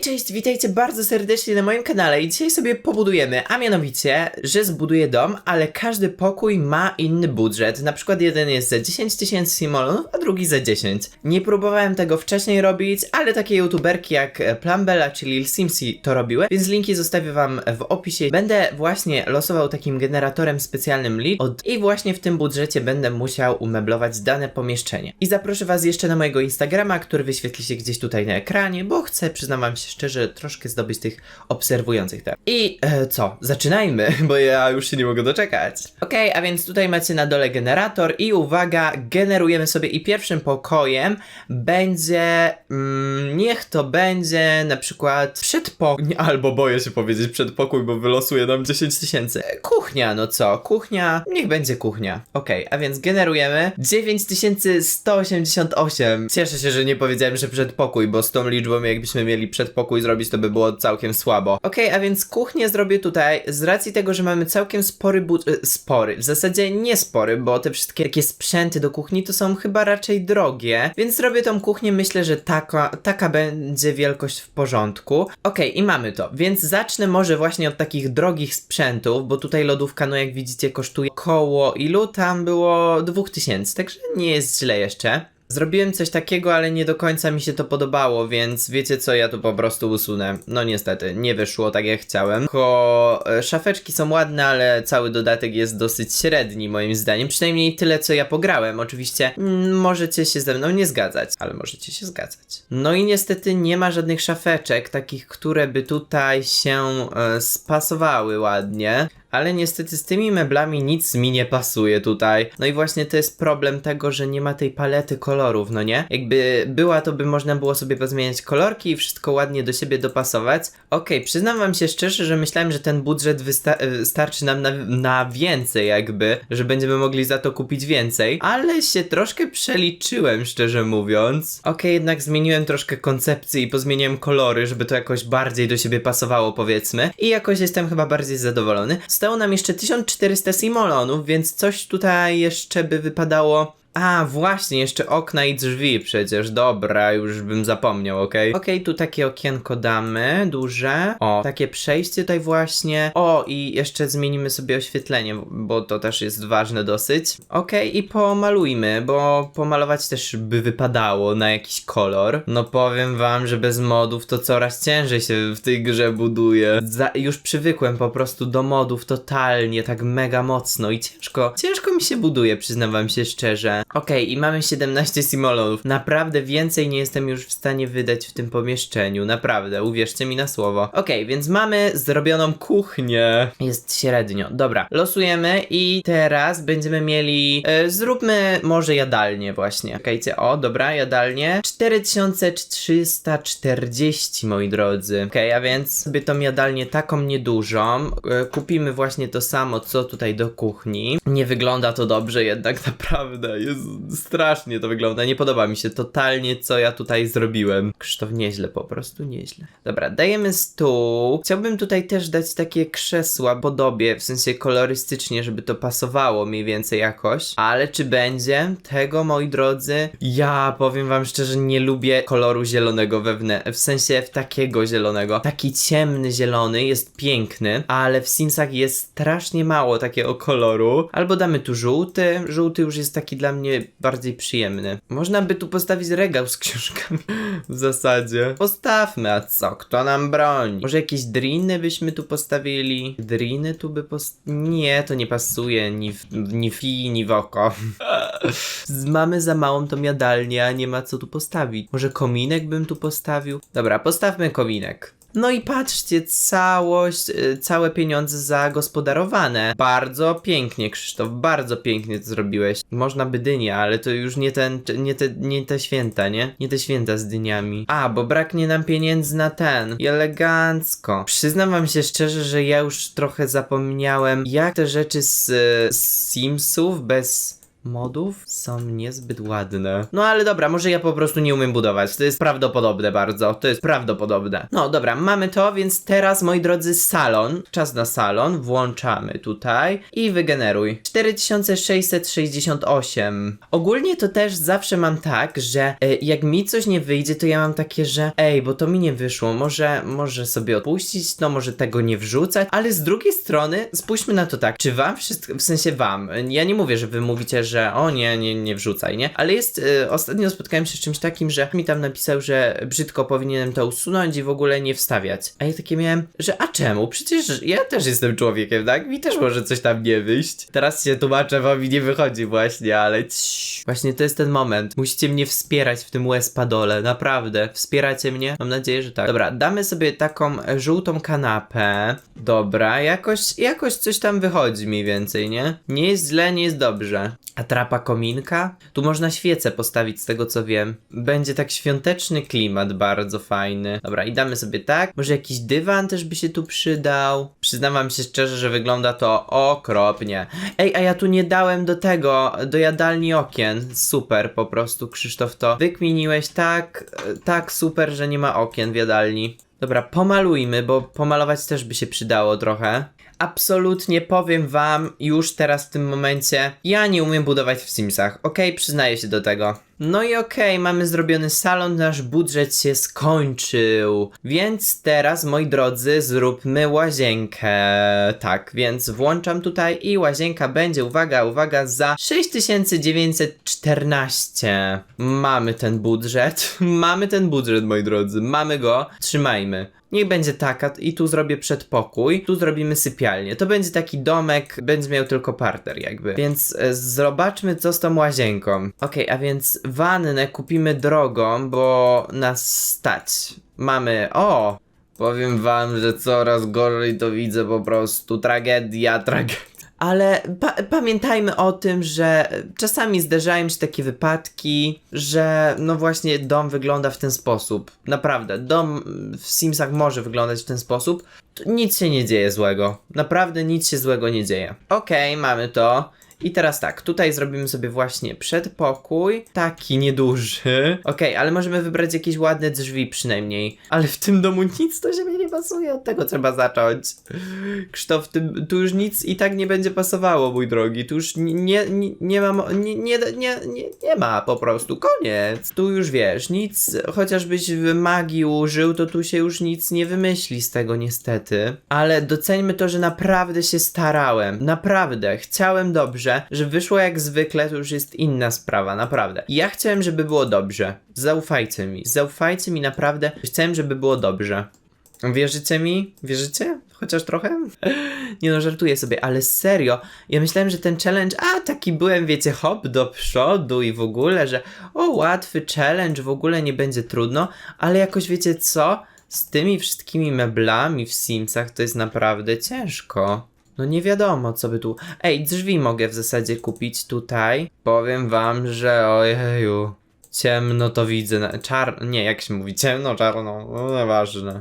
Cześć, witajcie bardzo serdecznie na moim kanale i dzisiaj sobie pobudujemy, a mianowicie, że zbuduję dom, ale każdy pokój ma inny budżet. Na przykład jeden jest za 10 tysięcy simolonów, a drugi za 10. Nie próbowałem tego wcześniej robić, ale takie youtuberki jak Plumbella czy Lil Simsy to robiły, więc linki zostawię wam w opisie. Będę właśnie losował takim generatorem specjalnym lead od... i właśnie w tym budżecie będę musiał umeblować dane pomieszczenie. I zaproszę was jeszcze na mojego Instagrama, który wyświetli się gdzieś tutaj na ekranie, bo chcę, przyznam wam się szczerze, troszkę zdobyć tych obserwujących teraz. I e, co? Zaczynajmy, bo ja już się nie mogę doczekać. Okej, a więc tutaj macie na dole generator i uwaga, generujemy sobie i pierwszym pokojem będzie, mm, niech to będzie na przykład przedpokój, albo boję się powiedzieć przedpokój, bo wylosuje nam 10 tysięcy. E, Kuchnia, no co? Kuchnia, niech będzie kuchnia. Okej, a więc generujemy 9188. Cieszę się, że nie powiedziałem, że przedpokój, bo z tą liczbą jakbyśmy mieli przedpokój zrobić, to by było całkiem słabo. Okej, a więc kuchnię zrobię tutaj z racji tego, że mamy całkiem spory but... e, spory. W zasadzie nie spory, bo te wszystkie takie sprzęty do kuchni to są chyba raczej drogie, więc zrobię tą kuchnię, myślę, że taka, taka będzie wielkość w porządku. Okej, i mamy to, więc zacznę może właśnie od takich drogich sprzętów, bo tutaj lodówka, no jak widzicie, kosztuje koło ilu? Tam było 2000, także nie jest źle jeszcze. Zrobiłem coś takiego, ale nie do końca mi się to podobało, więc wiecie co, ja tu po prostu usunę. No niestety, nie wyszło tak jak chciałem. Ko e, szafeczki są ładne, ale cały dodatek jest dosyć średni moim zdaniem. Przynajmniej tyle co ja pograłem. Oczywiście mm, możecie się ze mną nie zgadzać, ale możecie się zgadzać. No i niestety nie ma żadnych szafeczek, takich, które by tutaj się e, spasowały ładnie. Ale niestety z tymi meblami nic mi nie pasuje tutaj. No i właśnie to jest problem tego, że nie ma tej palety kolorów, no nie? Jakby była, to by można było sobie pozmieniać kolorki i wszystko ładnie do siebie dopasować. Okej, przyznam wam się szczerze, że myślałem, że ten budżet wysta- y, starczy nam na, na więcej jakby, że będziemy mogli za to kupić więcej, ale się troszkę przeliczyłem, szczerze mówiąc. Okej, jednak zmieniłem troszkę koncepcję i pozmieniłem kolory, żeby to jakoś bardziej do siebie pasowało, powiedzmy. I jakoś jestem chyba bardziej zadowolony. Zostało nam jeszcze 1400 simolonów, więc coś tutaj jeszcze by wypadało. A, właśnie, jeszcze okna i drzwi przecież. Dobra, już bym zapomniał, okej? Okej, tu takie okienko damy, duże. O, takie przejście tutaj właśnie. O, i jeszcze zmienimy sobie oświetlenie, bo to też jest ważne dosyć. Okej, i pomalujmy, bo pomalować też by wypadało na jakiś kolor. No powiem wam, że bez modów to coraz ciężej się w tej grze buduje. Za, już przywykłem po prostu do modów totalnie, tak mega mocno i ciężko, ciężko mi się buduje, przyznam wam się szczerze. Okej, i mamy 17 simolonów. Naprawdę więcej nie jestem już w stanie wydać w tym pomieszczeniu. Naprawdę, uwierzcie mi na słowo. Okej, więc mamy zrobioną kuchnię. Jest średnio. Dobra, losujemy i teraz będziemy mieli. E, zróbmy może jadalnię właśnie. Czekajcie, o, dobra, jadalnię. 4340, moi drodzy. Okej, a więc sobie tą jadalnię taką niedużą. E, kupimy właśnie to samo, co tutaj do kuchni. Nie wygląda to dobrze jednak, naprawdę. Jest strasznie to wygląda. Nie podoba mi się totalnie, co ja tutaj zrobiłem. Krzysztof, nieźle, po prostu nieźle. Dobra, dajemy stół. Chciałbym tutaj też dać takie krzesła podobie, w sensie kolorystycznie, żeby to pasowało mniej więcej jakoś. Ale czy będzie? Tego, moi drodzy, ja powiem wam szczerze, nie lubię koloru zielonego wewnę, w sensie w takiego zielonego. Taki ciemny zielony jest piękny, ale w Simsach jest strasznie mało takiego koloru. Albo damy tu żółty. Żółty już jest taki dla mnie bardziej przyjemny. Można by tu postawić regał z książkami. w zasadzie. Postawmy, a co? Kto nam broni? Może jakieś driny byśmy tu postawili? Driny tu by post... Nie, to nie pasuje ni w, ni w ni w oko. Mamy za małą tą jadalnię, a nie ma co tu postawić. Może kominek bym tu postawił? Dobra, postawmy kominek. No i patrzcie, całość, y, całe pieniądze zagospodarowane. Bardzo pięknie, Krzysztof, bardzo pięknie to zrobiłeś. Można by dynia, ale to już nie ten, nie te, nie te święta, nie? Nie te święta z dyniami. A, bo braknie nam pieniędzy na ten. Elegancko. Przyznam wam się szczerze, że ja już trochę zapomniałem, jak te rzeczy z, z Simsów bez modów są niezbyt ładne. No ale dobra, może ja po prostu nie umiem budować. To jest prawdopodobne bardzo. To jest prawdopodobne. No dobra, mamy to, więc teraz, moi drodzy, salon. Czas na salon. Włączamy tutaj i wygeneruj. 4668. Ogólnie to też zawsze mam tak, że e, jak mi coś nie wyjdzie, to ja mam takie, że ej, bo to mi nie wyszło. Może, może sobie odpuścić, no może tego nie wrzucać, ale z drugiej strony spójrzmy na to tak. Czy wam wszystko, w sensie wam, ja nie mówię, że wy mówicie, że o nie, nie, nie wrzucaj, nie? Ale jest, y, ostatnio spotkałem się z czymś takim, że mi tam napisał, że brzydko powinienem to usunąć i w ogóle nie wstawiać. A ja takie miałem, że a czemu? Przecież ja też jestem człowiekiem, tak? Mi też może coś tam nie wyjść. Teraz się tłumaczę, wam i nie wychodzi właśnie, ale ciii. Właśnie to jest ten moment. Musicie mnie wspierać w tym łez-padole, naprawdę. Wspieracie mnie? Mam nadzieję, że tak. Dobra, damy sobie taką żółtą kanapę. Dobra, jakoś, jakoś coś tam wychodzi mniej więcej, nie? Nie jest źle, nie jest dobrze. Atrapa kominka? Tu można świecę postawić z tego co wiem. Będzie tak świąteczny klimat, bardzo fajny. Dobra, i damy sobie tak. Może jakiś dywan też by się tu przydał. Przyznam wam się szczerze, że wygląda to okropnie. Ej, a ja tu nie dałem do tego, do jadalni okien. Super, po prostu Krzysztof to wykminiłeś tak, tak super, że nie ma okien w jadalni. Dobra, pomalujmy, bo pomalować też by się przydało trochę. Absolutnie powiem wam już teraz w tym momencie, ja nie umiem budować w Simsach, okej, przyznaję się do tego. No i okej, mamy zrobiony salon, nasz budżet się skończył. Więc teraz, moi drodzy, zróbmy łazienkę. Tak, więc włączam tutaj i łazienka będzie, uwaga, uwaga, za 6914. Mamy ten budżet, mamy ten budżet, moi drodzy, mamy go, trzymajmy. Niech będzie taka i tu zrobię przedpokój, tu zrobimy sypialnię. To będzie taki domek, będzie miał tylko parter jakby. Więc e, zobaczmy co z tą łazienką. Okej, a więc wannę kupimy drogą, bo nas stać. Mamy, o! Powiem wam, że coraz gorzej to widzę po prostu. Tragedia, tragedia. Ale pa pamiętajmy o tym, że czasami zdarzają się takie wypadki, że no właśnie dom wygląda w ten sposób. Naprawdę, dom w Simsach może wyglądać w ten sposób. Nic się nie dzieje złego. Naprawdę nic się złego nie dzieje. Okej, mamy to. I teraz tak, tutaj zrobimy sobie właśnie przedpokój, taki nieduży. Okej, ale możemy wybrać jakieś ładne drzwi przynajmniej. Ale w tym domu nic do siebie nie pasuje, od tego trzeba zacząć. Krzysztof, tym, tu już nic i tak nie będzie pasowało, mój drogi. Tu już nie, nie, nie ma, mo- nie, nie, nie, nie, nie ma po prostu, koniec. Tu już wiesz, nic, chociażbyś w magii użył, to tu się już nic nie wymyśli z tego niestety. Ale doceńmy to, że naprawdę się starałem. Naprawdę, chciałem dobrze. Że wyszło jak zwykle, to już jest inna sprawa, naprawdę. Ja chciałem, żeby było dobrze. Zaufajcie mi, zaufajcie mi naprawdę. Chciałem, żeby było dobrze. Wierzycie mi? Wierzycie? Chociaż trochę? Nie no, żartuję sobie, ale serio. Ja myślałem, że ten challenge, a taki byłem, wiecie, hop do przodu i w ogóle, że o, łatwy challenge, w ogóle nie będzie trudno, ale jakoś wiecie co? Z tymi wszystkimi meblami w Simsach to jest naprawdę ciężko. No nie wiadomo, co by tu. Ej, drzwi mogę w zasadzie kupić tutaj. Powiem wam, że ojeju. Ciemno to widzę. Na... Nie, jak się mówi? Ciemno, czarno. No nieważne.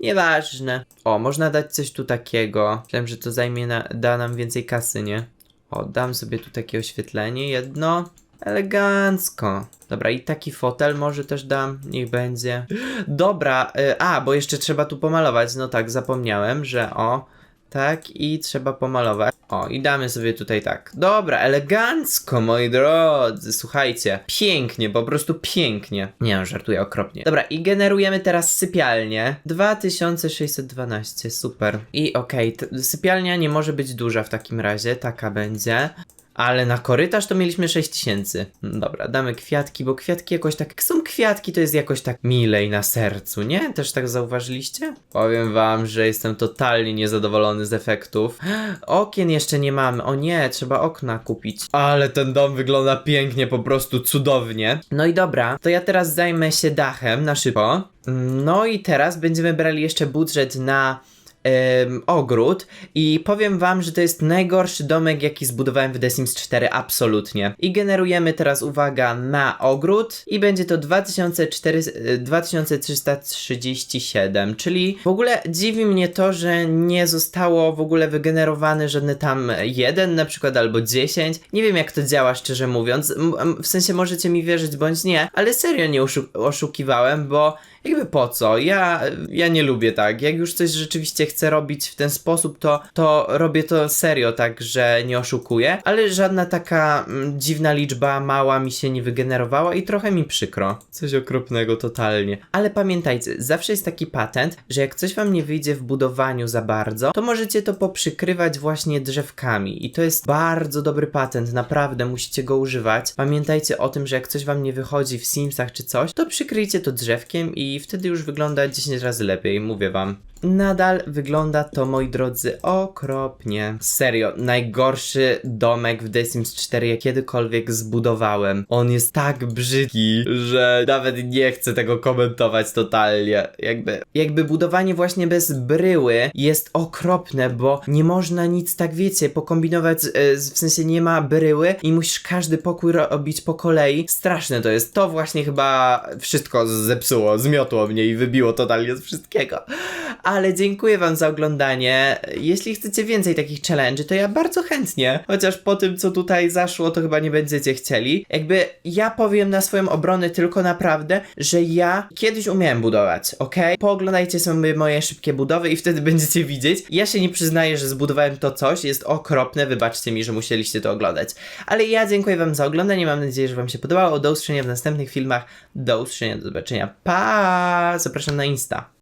Nieważne. O, można dać coś tu takiego. Myślałem, że to zajmie na... da nam więcej kasy, nie? O, dam sobie tu takie oświetlenie jedno. Elegancko. Dobra, i taki fotel może też dam, niech będzie. Dobra, y, a, bo jeszcze trzeba tu pomalować. No tak, zapomniałem, że o, tak, i trzeba pomalować. O, i damy sobie tutaj tak. Dobra, elegancko, moi drodzy. Słuchajcie, pięknie, po prostu pięknie. Nie no, żartuję okropnie. Dobra, i generujemy teraz sypialnię. 2612, super. I okej, t- sypialnia nie może być duża w takim razie, taka będzie. Ale na korytarz to mieliśmy 6000. No Dobra, damy kwiatki, bo kwiatki jakoś tak. Są kwiatki, to jest jakoś tak milej na sercu, nie? Też tak zauważyliście? Powiem wam, że jestem totalnie niezadowolony z efektów. Okien jeszcze nie mamy. O nie, trzeba okna kupić. Ale ten dom wygląda pięknie, po prostu cudownie. No i dobra, to ja teraz zajmę się dachem na szybko. No i teraz będziemy brali jeszcze budżet na em, ogród i powiem wam, że to jest najgorszy domek, jaki zbudowałem w The Sims 4, absolutnie. I generujemy teraz, uwaga, na ogród i będzie to 2400, e, 2337, czyli w ogóle dziwi mnie to, że nie zostało w ogóle wygenerowane żadne tam jeden na przykład albo 10. Nie wiem jak to działa szczerze mówiąc, w sensie możecie mi wierzyć bądź nie, ale serio nie oszu- oszukiwałem, bo jakby po co? Ja, ja nie lubię tak. Jak już coś rzeczywiście chcę robić w ten sposób, to, to robię to serio, tak, że nie oszukuję, ale żadna taka mm, dziwna liczba mała mi się nie wygenerowała i trochę mi przykro. Coś okropnego totalnie. Ale pamiętajcie, zawsze jest taki patent, że jak coś wam nie wyjdzie w budowaniu za bardzo, to możecie to poprzykrywać właśnie drzewkami i to jest bardzo dobry patent, naprawdę musicie go używać. Pamiętajcie o tym, że jak coś wam nie wychodzi w Simsach czy coś, to przykryjcie to drzewkiem i wtedy już wygląda 10 razy lepiej, mówię wam. Nadal wygląda to, moi drodzy, okropnie. Serio, najgorszy domek w The Sims 4, jak kiedykolwiek zbudowałem. On jest tak brzydki, że nawet nie chcę tego komentować totalnie. Jakby, jakby budowanie właśnie bez bryły jest okropne, bo nie można nic tak, wiecie, pokombinować, e, w sensie nie ma bryły i musisz każdy pokój robić po kolei. Straszne to jest. To właśnie chyba wszystko zepsuło, zmiotło mnie i wybiło totalnie z wszystkiego. Ale dziękuję wam za oglądanie. Jeśli chcecie więcej takich challenge, to ja bardzo chętnie. Chociaż po tym, co tutaj zaszło, to chyba nie będziecie chcieli. Jakby ja powiem na swoją obronę tylko naprawdę, że ja kiedyś umiałem budować, ok? Pooglądajcie sobie moje szybkie budowy i wtedy będziecie widzieć. Ja się nie przyznaję, że zbudowałem to coś, jest okropne, wybaczcie mi, że musieliście to oglądać. Ale ja dziękuję wam za oglądanie, mam nadzieję, że wam się podobało. Do usłyszenia w następnych filmach. Do usłyszenia, do zobaczenia. Pa! Zapraszam na Insta.